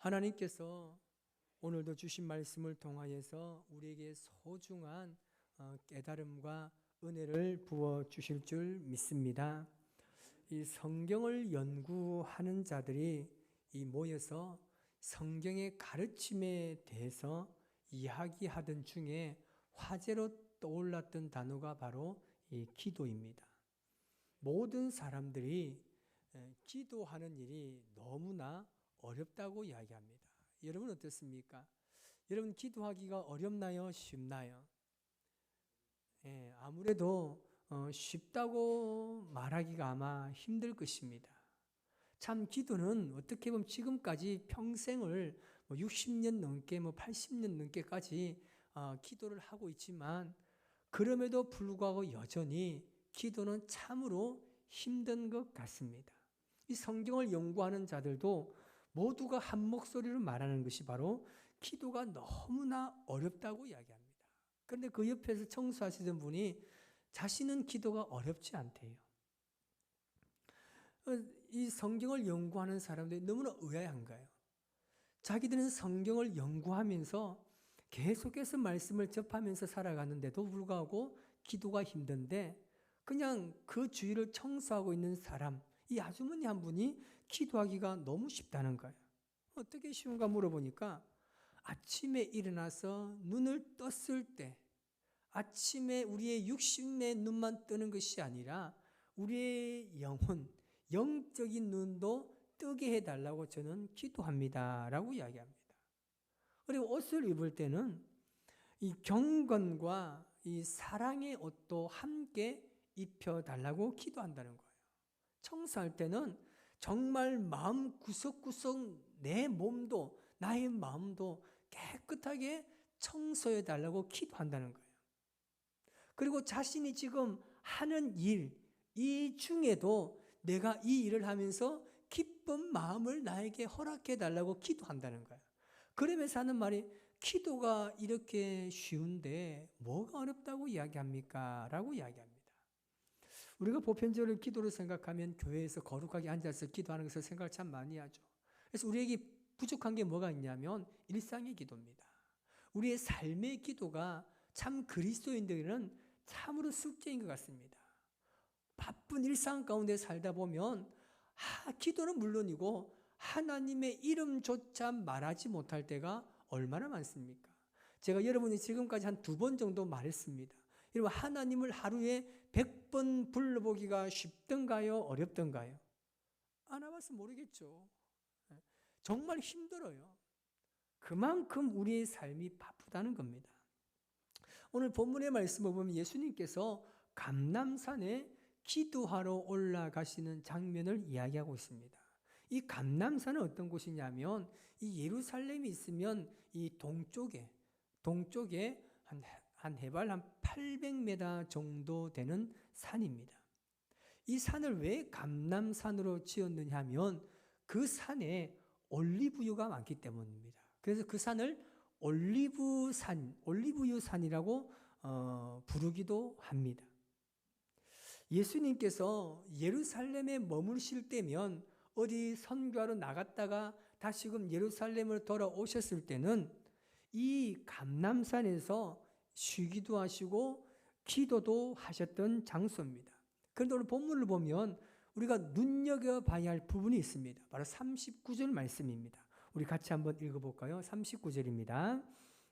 하나님께서 오늘도 주신 말씀을 통하여서 우리에게 소중한 어, 깨달음과 은혜를 부어 주실 줄 믿습니다. 이 성경을 연구하는 자들이 이 모여서 성경의 가르침에 대해서 이야기하던 중에 화제로 떠올랐던 단어가 바로 이 기도입니다. 모든 사람들이 기도하는 일이 너무나 어렵다고 이야기합니다. 여러분 어떻습니까? 여러분 기도하기가 어렵나요? 쉽나요? 예, 아무래도 어, 쉽다고 말하기가 아마 힘들 것입니다. 참 기도는 어떻게 보면 지금까지 평생을 뭐 60년 넘게 뭐 80년 넘게까지 어, 기도를 하고 있지만 그럼에도 불구하고 여전히 기도는 참으로 힘든 것 같습니다. 이 성경을 연구하는 자들도 모두가 한 목소리로 말하는 것이 바로 기도가 너무나 어렵다고 이야기합니다. 그런데 그 옆에서 청소하시던 분이 자신은 기도가 어렵지 않대요. 어, 이 성경을 연구하는 사람들이 너무나 의아한 거예요. 자기들은 성경을 연구하면서 계속해서 말씀을 접하면서 살아가는데도 불구하고 기도가 힘든데 그냥 그 주위를 청소하고 있는 사람, 이 아주머니 한 분이 기도하기가 너무 쉽다는 거예요. 어떻게 쉬운가 물어보니까 아침에 일어나서 눈을 떴을 때 아침에 우리의 육신의 눈만 뜨는 것이 아니라 우리의 영혼, 영적인 눈도 뜨게 해달라고 저는 기도합니다. 라고 이야기합니다. 그리고 옷을 입을 때는 이 경건과 이 사랑의 옷도 함께 입혀달라고 기도한다는 거예요. 청소할 때는 정말 마음 구석구석 내 몸도 나의 마음도 깨끗하게 청소해 달라고 기도한다는 거예요. 그리고 자신이 지금 하는 일, 이 중에도 내가 이 일을 하면서 기쁜 마음을 나에게 허락해 달라고 기도한다는 거예요. 그러면서 하는 말이 기도가 이렇게 쉬운데 뭐가 어렵다고 이야기합니까? 라고 이야기합니다. 우리가 보편적으로 기도를 생각하면 교회에서 거룩하게 앉아서 기도하는 것을 생각을 참 많이 하죠. 그래서 우리에게 부족한 게 뭐가 있냐면 일상의 기도입니다. 우리의 삶의 기도가 참 그리스도인들은 참으로 숙제인 것 같습니다. 바쁜 일상 가운데 살다 보면 하, 기도는 물론이고 하나님의 이름조차 말하지 못할 때가 얼마나 많습니까? 제가 여러분이 지금까지 한 두 번 정도 말했습니다. 여러분, 하나님을 하루에 100번 불러보기가 쉽던가요? 어렵던가요? 안 와봐서 모르겠죠. 예. 정말 힘들어요. 그만큼 우리의 삶이 바쁘다는 겁니다. 오늘 본문의 말씀을 보면 예수님께서 감남산에 기도하러 올라가시는 장면을 이야기하고 있습니다. 이 감남산은 어떤 곳이냐면 이 예루살렘이 있으면 이 동쪽에 동쪽에 한, 한 해발 한 800m 정도 되는 산입니다. 이 산을 왜 감남산으로 지었느냐 하면 그 산에 올리브유가 많기 때문입니다. 그래서 그 산을 올리브산, 올리브유 산이라고 어, 부르기도 합니다. 예수님께서 예루살렘에 머무실 때면 어디 선교하러 나갔다가 다시금 예루살렘을 돌아오셨을 때는 이 감남산에서 쉬기도 하시고 기도도 하셨던 장소입니다. 그런데 오늘 본문을 보면 우리가 눈여겨봐야 할 부분이 있습니다. 바로 39절 말씀입니다. 우리 같이 한번 읽어볼까요? 39절입니다.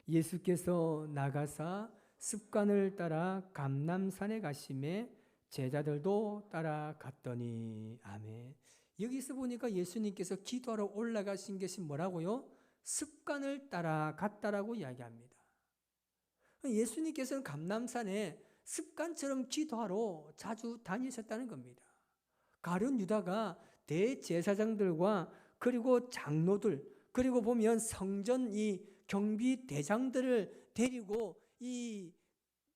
예수께서 나가사 습관을 따라 감남산에 가심에 제자들도 따라갔더니 아멘. 여기서 보니까 예수님께서 기도하러 올라가신 것이 뭐라고요? 습관을 따라갔다라고 이야기합니다. 예수님께서는 감남산에 습관처럼 기도하러 자주 다니셨다는 겁니다. 가룟 유다가 대제사장들과 그리고 장로들 그리고 보면 성전 이 경비 대장들을 데리고 이,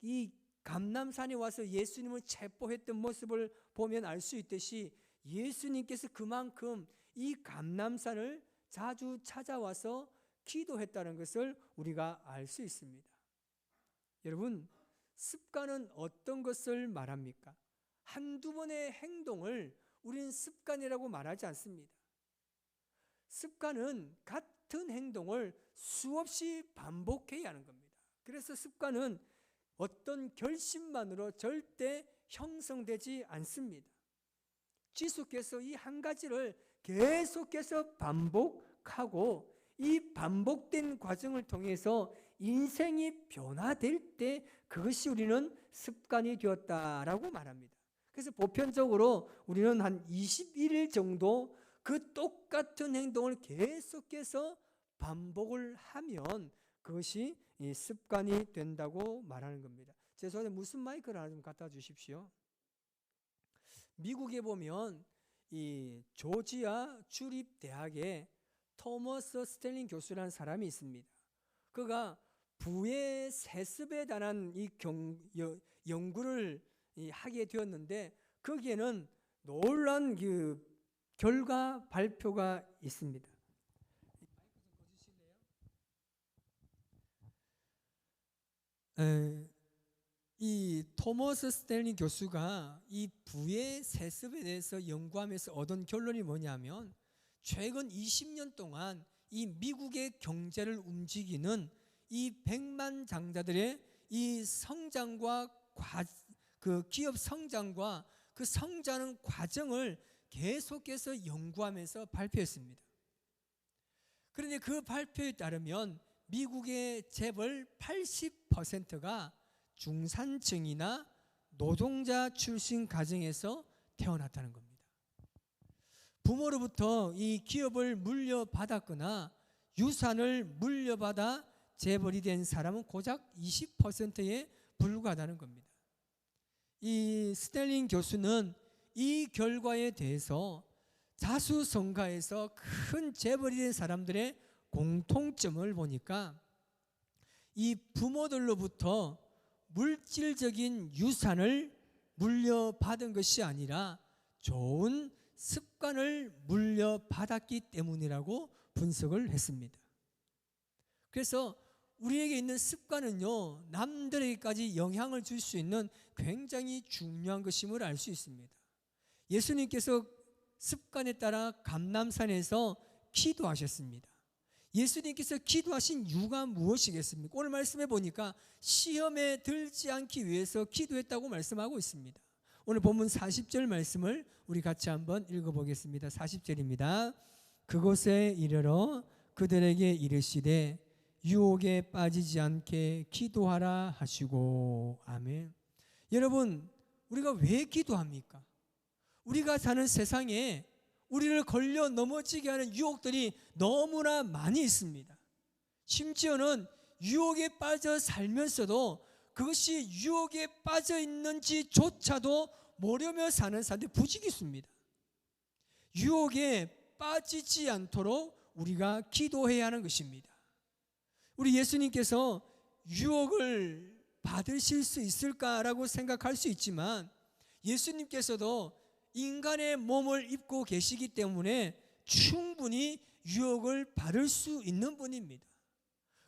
이 감남산에 와서 예수님을 체포했던 모습을 보면 알 수 있듯이 예수님께서 그만큼 이 감남산을 자주 찾아와서 기도했다는 것을 우리가 알 수 있습니다. 여러분, 습관은 어떤 것을 말합니까? 한두 번의 행동을 우리는 습관이라고 말하지 않습니다. 습관은 같은 행동을 수없이 반복해야 하는 겁니다. 그래서 습관은 어떤 결심만으로 절대 형성되지 않습니다. 지수께서 이 한 가지를 계속해서 반복하고 이 반복된 과정을 통해서 인생이 변화될 때 그것이 우리는 습관이 되었다라고 말합니다. 그래서 보편적으로 우리는 한 21일 정도 그 똑같은 행동을 계속해서 반복을 하면 그것이 습관이 된다고 말하는 겁니다. 제 손에 무슨 마이크를 하나 좀 갖다 주십시오. 미국에 보면 이 조지아 주립 대학에 토머스 스텔링 교수라는 사람이 있습니다. 그가 부의 세습에 관한 이 경, 여, 연구를 이 하게 되었는데 거기에는 놀란 그 결과 발표가 있습니다. 에, 이 토머스 스텔링 교수가 이 부의 세습에 대해서 연구하면서 얻은 결론이 뭐냐면 최근 20년 동안 이 미국의 경제를 움직이는 이 백만 장자들의 이 성장과 과, 그 기업 성장과 그 성장하는 과정을 계속해서 연구하면서 발표했습니다. 그런데 그 발표에 따르면 미국의 재벌 80%가 중산층이나 노동자 출신 가정에서 태어났다는 겁니다. 부모로부터 이 기업을 물려받았거나 유산을 물려받아 재벌이 된 사람은 고작 20%에 불과하다는 겁니다. 이 스텔링 교수는 이 결과에 대해서 자수성가에서 큰 재벌이 된 사람들의 공통점을 보니까 이 부모들로부터 물질적인 유산을 물려받은 것이 아니라 좋은 습관을 물려받았기 때문이라고 분석을 했습니다. 그래서 우리에게 있는 습관은요, 남들에게까지 영향을 줄 수 있는 굉장히 중요한 것임을 알 수 있습니다. 예수님께서 습관에 따라 감남산에서 기도하셨습니다. 예수님께서 기도하신 이유가 무엇이겠습니까? 오늘 말씀해 보니까 시험에 들지 않기 위해서 기도했다고 말씀하고 있습니다. 오늘 본문 40절 말씀을 우리 같이 한번 읽어보겠습니다. 40절입니다. 그곳에 이르러 그들에게 이르시되 유혹에 빠지지 않게 기도하라 하시고 아멘. 여러분 우리가 왜 기도합니까? 우리가 사는 세상에 우리를 걸려 넘어지게 하는 유혹들이 너무나 많이 있습니다. 심지어는 유혹에 빠져 살면서도 그것이 유혹에 빠져 있는지조차도 모르며 사는 사람들이 부직이 있습니다. 유혹에 빠지지 않도록 우리가 기도해야 하는 것입니다. 우리 예수님께서 유혹을 받으실 수 있을까라고 생각할 수 있지만 예수님께서도 인간의 몸을 입고 계시기 때문에 충분히 유혹을 받을 수 있는 분입니다.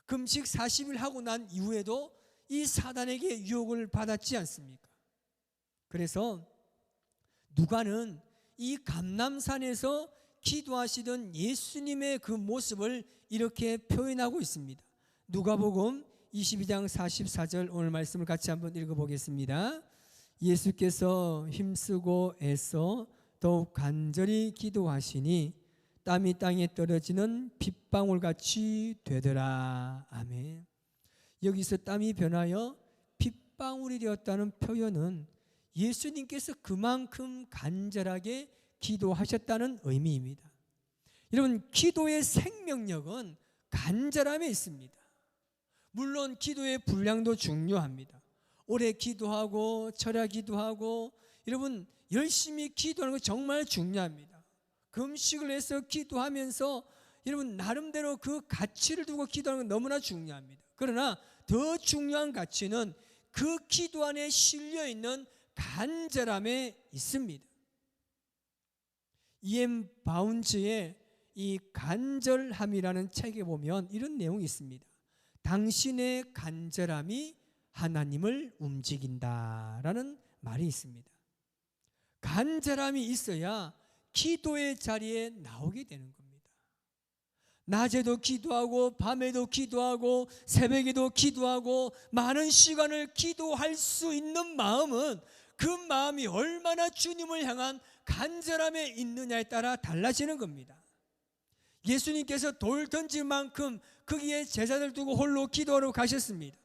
금식 40일 하고 난 이후에도 이 사단에게 유혹을 받았지 않습니까? 그래서 누가는 이 감남산에서 기도하시던 예수님의 그 모습을 이렇게 표현하고 있습니다. 누가복음 22장 44절 오늘 말씀을 같이 한번 읽어보겠습니다. 예수께서 힘쓰고 애써 더욱 간절히 기도하시니 땀이 땅에 떨어지는 빗방울 같이 되더라. 아멘. 여기서 땀이 변하여 빗방울이 되었다는 표현은 예수님께서 그만큼 간절하게 기도하셨다는 의미입니다. 여러분, 기도의 생명력은 간절함에 있습니다. 물론 기도의 분량도 중요합니다. 오래 기도하고 철야 기도하고 여러분 열심히 기도하는 거 정말 중요합니다. 금식을 해서 기도하면서 여러분 나름대로 그 가치를 두고 기도하는 건 너무나 중요합니다. 그러나 더 중요한 가치는 그 기도 안에 실려 있는 간절함에 있습니다. 이엠 바운즈의 이 간절함이라는 책에 보면 이런 내용이 있습니다. 당신의 간절함이 하나님을 움직인다라는 말이 있습니다. 간절함이 있어야 기도의 자리에 나오게 되는 겁니다. 낮에도 기도하고 밤에도 기도하고 새벽에도 기도하고 많은 시간을 기도할 수 있는 마음은 그 마음이 얼마나 주님을 향한 간절함에 있느냐에 따라 달라지는 겁니다. 예수님께서 돌 던질 만큼 거기에 제자들 두고 홀로 기도하러 가셨습니다.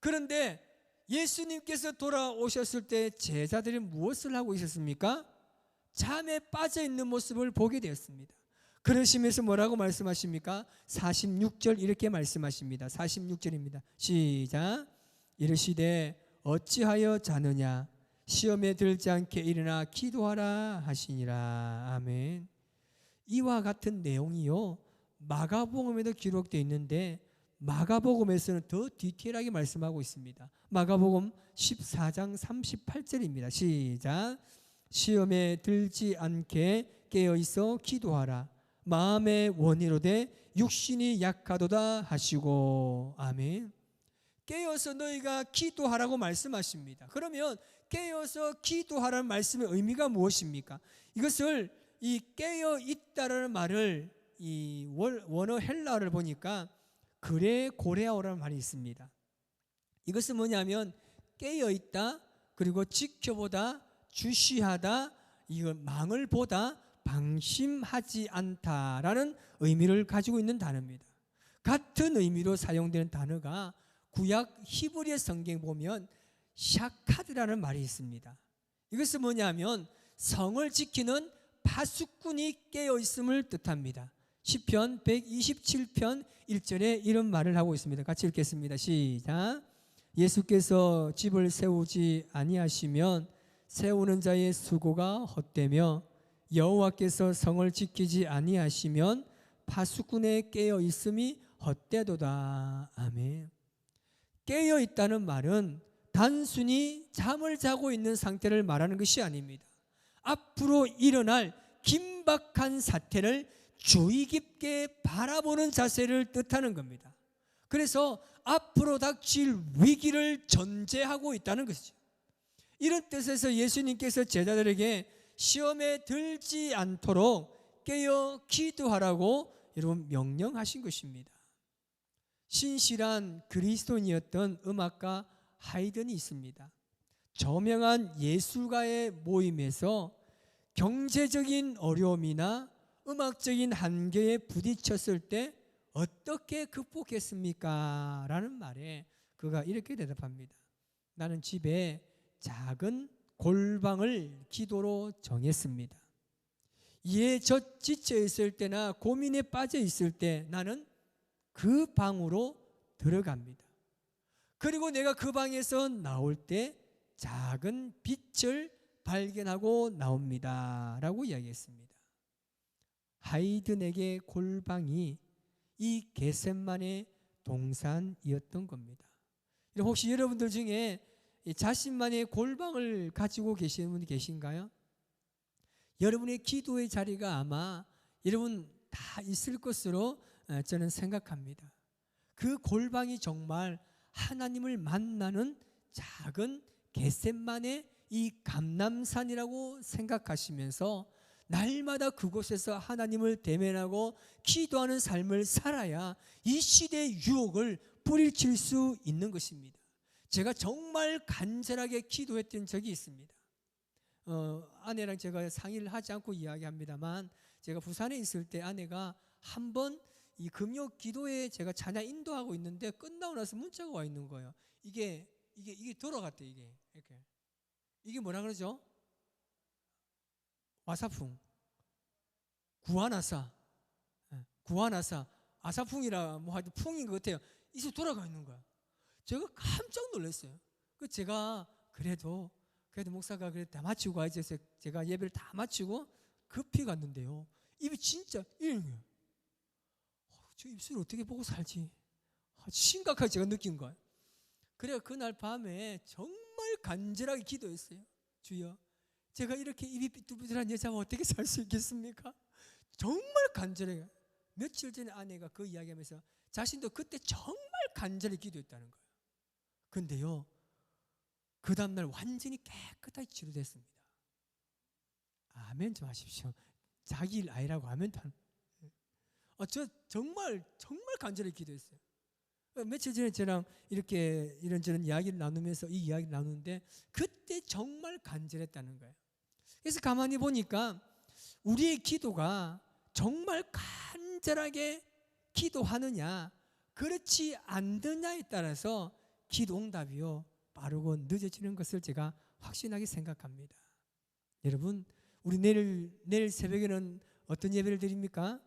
그런데 예수님께서 돌아오셨을 때 제자들이 무엇을 하고 있었습니까? 잠에 빠져 있는 모습을 보게 되었습니다. 그러시면서 뭐라고 말씀하십니까? 46절 이렇게 말씀하십니다. 46절입니다. 시작. 이르시되 어찌하여 자느냐 시험에 들지 않게 일어나 기도하라 하시니라. 아멘. 이와 같은 내용이요. 마가복음에도 기록되어 있는데 마가복음에서는 더 디테일하게 말씀하고 있습니다. 마가복음 14장 38절입니다. 시작. 시험에 들지 않게 깨어 있어 기도하라. 마음의 원이로되 육신이 약하도다 하시고 아멘. 깨어서 너희가 기도하라고 말씀하십니다. 그러면 깨어서 기도하라는 말씀의 의미가 무엇입니까? 이것을 이 깨어 있다라는 말을 이 월- 원어 헬라어를 보니까 그레 고레아어라는 말이 있습니다. 이것은 뭐냐면 깨어 있다 그리고 지켜보다 주시하다 이걸 망을 보다 방심하지 않다라는 의미를 가지고 있는 단어입니다. 같은 의미로 사용되는 단어가 구약 히브리어 성경 보면 샤카드라는 말이 있습니다. 이것은 뭐냐면 성을 지키는 파수꾼이 깨어 있음을 뜻합니다. 시편 127편 1절에 이런 말을 하고 있습니다. 같이 읽겠습니다. 시작. 예수께서 집을 세우지 아니하시면 세우는 자의 수고가 헛되며 여호와께서 성을 지키지 아니하시면 파수꾼의 깨어 있음이 헛되도다. 아멘. 깨어 있다는 말은 단순히 잠을 자고 있는 상태를 말하는 것이 아닙니다. 앞으로 일어날 긴박한 사태를 주의 깊게 바라보는 자세를 뜻하는 겁니다. 그래서 앞으로 닥칠 위기를 전제하고 있다는 것이죠. 이런 뜻에서 예수님께서 제자들에게 시험에 들지 않도록 깨어 기도하라고 여러분 명령하신 것입니다. 신실한 그리스도인이었던 음악가 하이든이 있습니다. 저명한 예술가의 모임에서 경제적인 어려움이나 음악적인 한계에 부딪혔을 때 어떻게 극복했습니까? 라는 말에 그가 이렇게 대답합니다. 나는 집에 작은 골방을 기도로 정했습니다. 이에 저 지쳐 있을 때나 고민에 빠져 있을 때 나는 그 방으로 들어갑니다. 그리고 내가 그 방에서 나올 때 작은 빛을 발견하고 나옵니다. 라고 이야기했습니다. 하이든에게 골방이 이 게셋만의 동산이었던 겁니다. 혹시 여러분들 중에 이 자신만의 골방을 가지고 계시는 분이 계신가요? 여러분의 기도의 자리가 아마 여러분 다 있을 것으로 어, 저는 생각합니다. 그 골방이 정말 하나님을 만나는 작은 겟셋만의 이 감남산이라고 생각하시면서 날마다 그곳에서 하나님을 대면하고 기도하는 삶을 살아야 이 시대의 유혹을 뿌리칠 수 있는 것입니다. 제가 정말 간절하게 기도했던 적이 있습니다. 어, 아내랑 제가 상의를 하지 않고 이야기합니다만 제가 부산에 있을 때 아내가 한 번 이 금요 기도에 제가 찬양 인도하고 있는데 끝나고 나서 문자가 와 있는 거예요. 이게 이게 이게 돌아갔대 이게 이렇게 이게 뭐라 그러죠? 와사풍 구하나사 예, 구하나사 아사풍이라 뭐 하여튼 풍인 것 같아요. 이제 돌아가 있는 거야. 제가 깜짝 놀랐어요. 그 제가 그래도 그래도 목사가 그래 다 마치고 가야지 제가 예배를 다 마치고 급히 갔는데요. 입이 진짜 이런 거예요. 어, 저 입술 어떻게 보고 살지? 아, 심각하게 제가 느낀 거예요. 그래서 그날 밤에 정말 간절하게 기도했어요. 주여, 제가 이렇게 입이 삐뚤삐뚤한 여자와 어떻게 살 수 있겠습니까? 정말 간절해요. 며칠 전에 아내가 그 이야기하면서 자신도 그때 정말 간절히 기도했다는 거예요. 근데요, 그 다음날 완전히 깨끗하게 치료됐습니다. 아멘 좀 하십시오. 자기 일 아니라고 아멘 도 안- 어, 저 정말 정말 간절히 기도했어요. 어, 며칠 전에 저랑 이렇게 이런저런 이야기를 나누면서 이 이야기를 나누는데 그때 정말 간절했다는 거예요. 그래서 가만히 보니까 우리의 기도가 정말 간절하게 기도하느냐 그렇지 않느냐에 따라서 기도 응답이요 빠르고 늦어지는 것을 제가 확신하게 생각합니다. 여러분 우리 내일 내일 새벽에는 어떤 예배를 드립니까?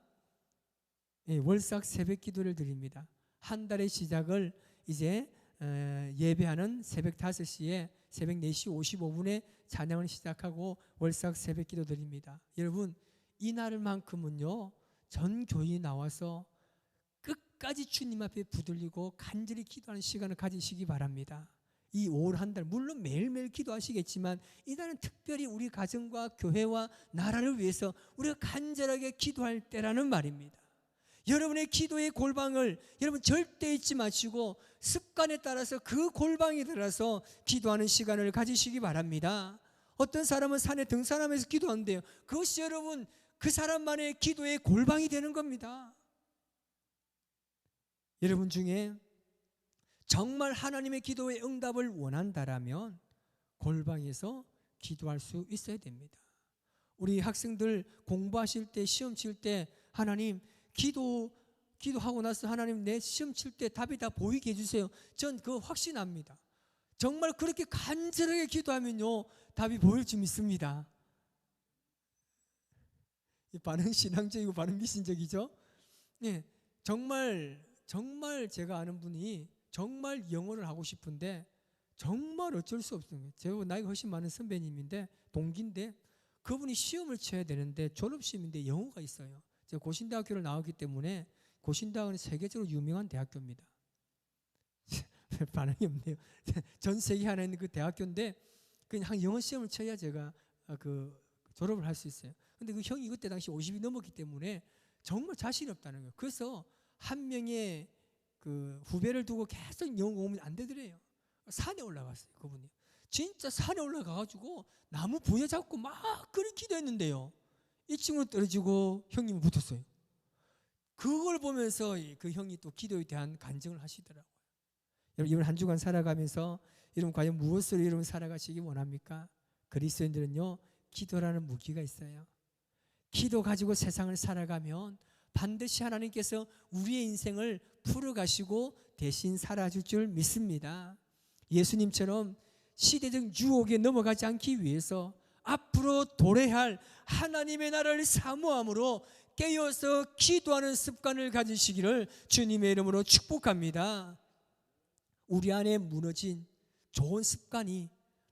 예, 월삭 새벽 기도를 드립니다. 한 달의 시작을 이제 어, 예배하는 새벽 5시에 새벽 4시 55분에 찬양을 시작하고 월삭 새벽 기도 드립니다. 여러분 이 날만큼은요 전 교인이 나와서 끝까지 주님 앞에 부들리고 간절히 기도하는 시간을 가지시기 바랍니다. 이올한달 물론 매일매일 기도하시겠지만 이날은 특별히 우리 가정과 교회와 나라를 위해서 우리가 간절하게 기도할 때라는 말입니다. 여러분의 기도의 골방을 여러분 절대 잊지 마시고 습관에 따라서 그 골방에 들어서 기도하는 시간을 가지시기 바랍니다. 어떤 사람은 산에 등산하면서 기도한대요. 그것이 여러분 그 사람만의 기도의 골방이 되는 겁니다. 여러분 중에 정말 하나님의 기도의 응답을 원한다라면 골방에서 기도할 수 있어야 됩니다. 우리 학생들 공부하실 때 시험 칠 때 하나님 기도 기도하고 나서 하나님 내 시험 칠 때 답이 다 보이게 해주세요. 전 그거 확신합니다. 정말 그렇게 간절하게 기도하면요 답이 보일 줄 믿습니다. 이 반응 신앙적이고 반응 미신적이죠. 예, 정말 정말 제가 아는 분이 정말 영어를 하고 싶은데 정말 어쩔 수 없습니다. 제가 나이가 훨씬 많은 선배님인데 동기인데 그분이 시험을 쳐야 되는데 졸업 시험인데 영어가 있어요. 고신대학교를 나왔기 때문에 고신대학은 세계적으로 유명한 대학교입니다. 반응이 없네요. 전 세계 하나 있는 그 대학교인데 그냥 영어 시험을 쳐야 제가 아, 그 졸업을 할 수 있어요. 근데 그 형이 그때 당시 50이 넘었기 때문에 정말 자신이 없다는 거예요. 그래서 한 명의 그 후배를 두고 계속 영어 공부는 안 되더래요. 산에 올라갔어요. 그분이. 진짜 산에 올라가가지고 나무 부여 잡고 막 그런 기도했는데요. 이 친구는 떨어지고 형님이 붙었어요. 그걸 보면서 이그 형이 또 기도에 대한 간증을 하시더라고요. 여러분 이번 한 주간 살아가면서 여러분 과연 무엇으로 여러분 살아가시기 원합니까? 그리스도인들은요 기도라는 무기가 있어요. 기도 가지고 세상을 살아가면 반드시 하나님께서 우리의 인생을 풀어가시고 대신 살아줄 줄 믿습니다. 예수님처럼 시대적 유혹에 넘어가지 않기 위해서 앞으로 도래할 하나님의 나라를 사모함으로 깨어서 기도하는 습관을 가지시기를 주님의 이름으로 축복합니다. 우리 안에 무너진 좋은 습관이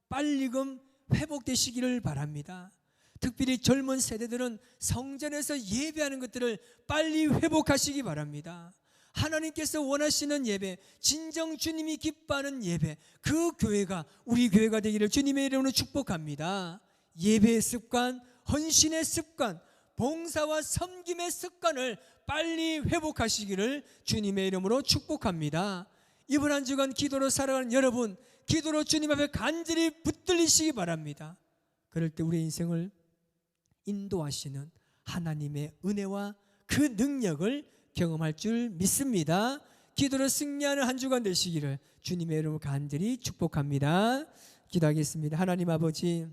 빨리금 회복되시기를 바랍니다. 특별히 젊은 세대들은 성전에서 예배하는 것들을 빨리 회복하시기 바랍니다. 하나님께서 원하시는 예배, 진정 주님이 기뻐하는 예배, 그 교회가 우리 교회가 되기를 주님의 이름으로 축복합니다. 예배의 습관, 헌신의 습관, 봉사와 섬김의 습관을 빨리 회복하시기를 주님의 이름으로 축복합니다. 이번 한 주간 기도로 살아가는 여러분, 기도로 주님 앞에 간절히 붙들리시기 바랍니다. 그럴 때 우리의 인생을 인도하시는 하나님의 은혜와 그 능력을 경험할 줄 믿습니다. 기도로 승리하는 한 주간 되시기를 주님의 이름으로 간절히 축복합니다. 기도하겠습니다. 하나님 아버지